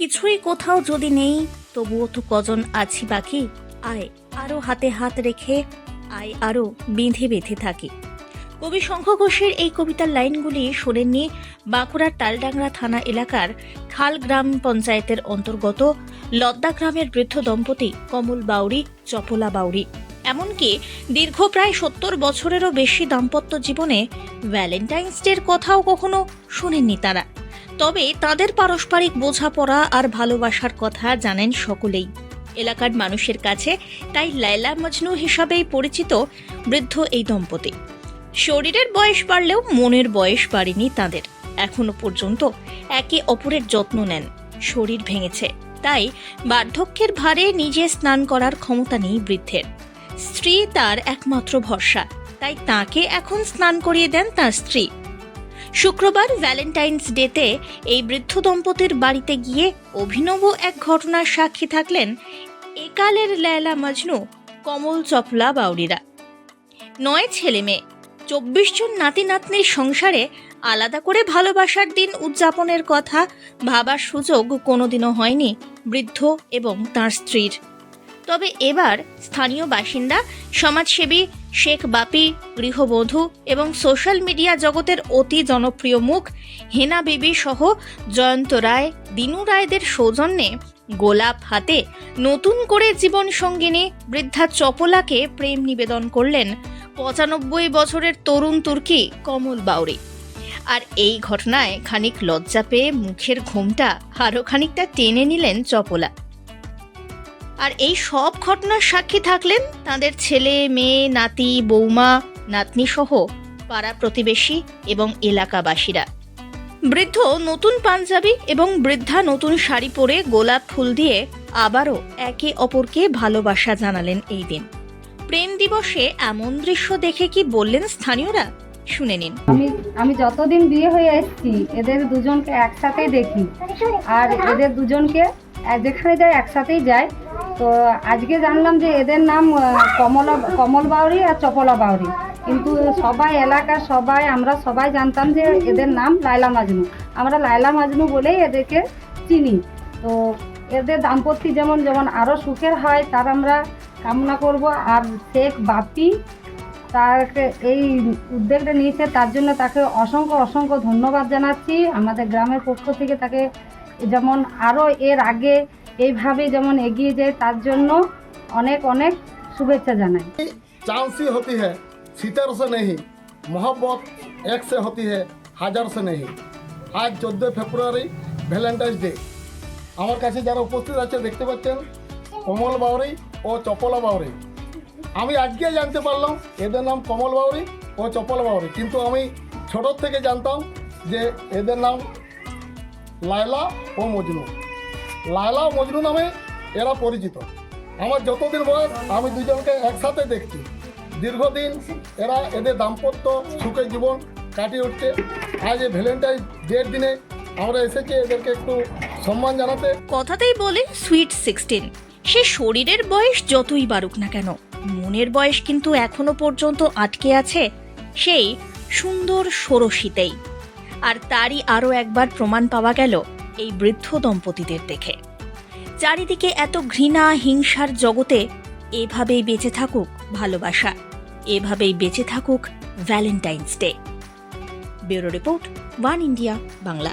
কিছুই কোথাও যদি নেই, তবুও তো কজন আছি বাকি? আয়, আরও হাতে হাত রেখে, আয়, আরও বেঁধে বেঁধে থাকি। কবি শঙ্খ ঘোষের এই কবিতার লাইনগুলি শোনেননি বাঁকুড়ার তালডাংরা থানা এলাকার খাল গ্রাম পঞ্চায়েতের অন্তর্গত লদ্দা গ্রামের বৃদ্ধ দম্পতি কমল বাউরি চপলা বাউরি এমনকি দীর্ঘ প্রায় সত্তর বছরেরও বেশি দাম্পত্য জীবনে ভ্যালেন্টাইন্স ডের কথাও কখনো শোনেননি তারা। তবে তাদের পারস্পরিক বোঝাপড়া আর ভালোবাসার কথা জানেন সকলেই। এলাকার মানুষের কাছে তাই লায়লা মজনু হিসাবেই পরিচিত বৃদ্ধ এই দম্পতি। শরীরের বয়স বাড়লেও মনের বয়স বাড়েনি তাদের। এখনও পর্যন্ত একে অপরের যত্ন নেন। শরীর ভেঙেছে, তাই বার্ধক্যের ভারে নিজে স্নান করার ক্ষমতা নেই বৃদ্ধের। স্ত্রী তার একমাত্র ভরসা, তাই তাকে এখন স্নান করিয়ে দেন তার স্ত্রী। শুক্রবার ভ্যালেন্টাইন্স ডেতে এই বৃদ্ধ দম্পতির বাড়িতে গিয়ে অভিনব এক ঘটনার সাক্ষী থাকলেন একালের লায়লা মজনু, কমল চপলা বাউরিরা নয় ছেলে মেয়ে, চব্বিশ জন নাতি নাতনির সংসারে আলাদা করে ভালোবাসার দিন উদযাপনের কথা ভাবার সুযোগ কোনোদিনও হয়নি বৃদ্ধ এবং তার স্ত্রীর। তবে এবার স্থানীয় বাসিন্দা, সমাজসেবী শেখ বাপি, গৃহবধূ এবং সোশ্যাল মিডিয়া জগতের অতি জনপ্রিয় মুখ হেনা বেবি সহ জয়ন্ত রায়, দিনু রায়দের সৌজন্যে গোলাপ হাতে নতুন করে জীবন সঙ্গিনী বৃদ্ধা চপলাকে প্রেম নিবেদন করলেন পঁচানব্বই বছরের তরুণ তুর্কি কমল বাউরি। আর এই ঘটনায় খানিক লজ্জা পেয়ে মুখের ঘোমটা আরও খানিকটা টেনে নিলেন চপলা। আর এই সব ঘটনার সাক্ষী থাকলেন তাদের ছেলে, মেয়ে, নাতি, বৌমা নাতনি সহ পাড়া প্রতিবেশী এবং এলাকাবাসীরা। বৃদ্ধ নতুন পাঞ্জাবি এবং বৃদ্ধা নতুন শাড়ি পরে গোলাপ ফুল দিয়ে আবারও একে অপরকে ভালোবাসা জানালেন এই দিন। প্রেম দিবসে এমন দৃশ্য দেখে কি বললেন স্থানীয়রা? শুনে নিন। আমি আমি যতদিন বিয়ে হয়ে এসেছি, এদের দুজনকে একসাথেই দেখি। আর এদের দুজনকে যেখানে যাই একসাথেই যায়। তো আজকে জানলাম যে এদের নাম কমলা, কমল বাউরি আর চপলা বাউরি। কিন্তু সবাই এলাকার সবাই, আমরা সবাই জানতাম যে এদের নাম লায়লা মাজনু। আমরা লায়লা মাজনু বলেই এদেরকে চিনি। তো এদের দাম্পত্য যেমন যেমন আরও সুখের হয়, তার আমরা কামনা করব। আর শেখ বাপি তাকে এই উদ্যোগটা নিয়েছে, তার জন্য তাকে অসংখ্য অসংখ্য ধন্যবাদ জানাচ্ছি। আমাদের গ্রামের পক্ষ থেকে তাকে যেমন আরও এর আগে এইভাবে যেমন এগিয়ে যায়, তার জন্য অনেক অনেক শুভেচ্ছা জানাই। চান্সই হতি হ্যাঁ সিতার সে নেই মহব্বত এক সে হতি হ্যাঁ হাজার সে নেই আজ চোদ্দোই ফেব্রুয়ারি, ভ্যালেন্টাইন্স ডে। আমার কাছে যারা উপস্থিত আছে, দেখতে পাচ্ছেন, কমল বাউরি ও চপলা বাউরি। আমি আজকে জানতে পারলাম, এদের নাম কমল বাউরি ও চপল বাউরি। কিন্তু আমি ছোটোর থেকে জানতাম যে এদের নাম লাইলা ও মজনু। লায়লা ও মজনু নামে এরা পরিচিত। আমার যতদিন বয়স, আমি দুজনকে একসাথে দেখছি। দীর্ঘদিন এরা এদের দাম্পত্য সুখের জীবন কাটিয়ে উঠছে। আজ এই ভ্যালেন্টাইন ডের দিনে আমরা এসেছি এদেরকে একটু সম্মান জানাতে। কথাতেই বলে সুইট সিক্সটিন সে শরীরের বয়স যতই বাড়ুক না কেন, মনের বয়স কিন্তু এখনও পর্যন্ত আটকে আছে সেই সুন্দর ষোড়শীতেই। আর তারই আরও একবার প্রমাণ পাওয়া গেল এই বৃদ্ধ দম্পতিদের দেখে। চারিদিকে এত ঘৃণা, হিংসার জগতে এভাবেই বেঁচে থাকুক ভালোবাসা, এভাবেই বেঁচে থাকুক Valentine's day bureau report, one India, Bangla.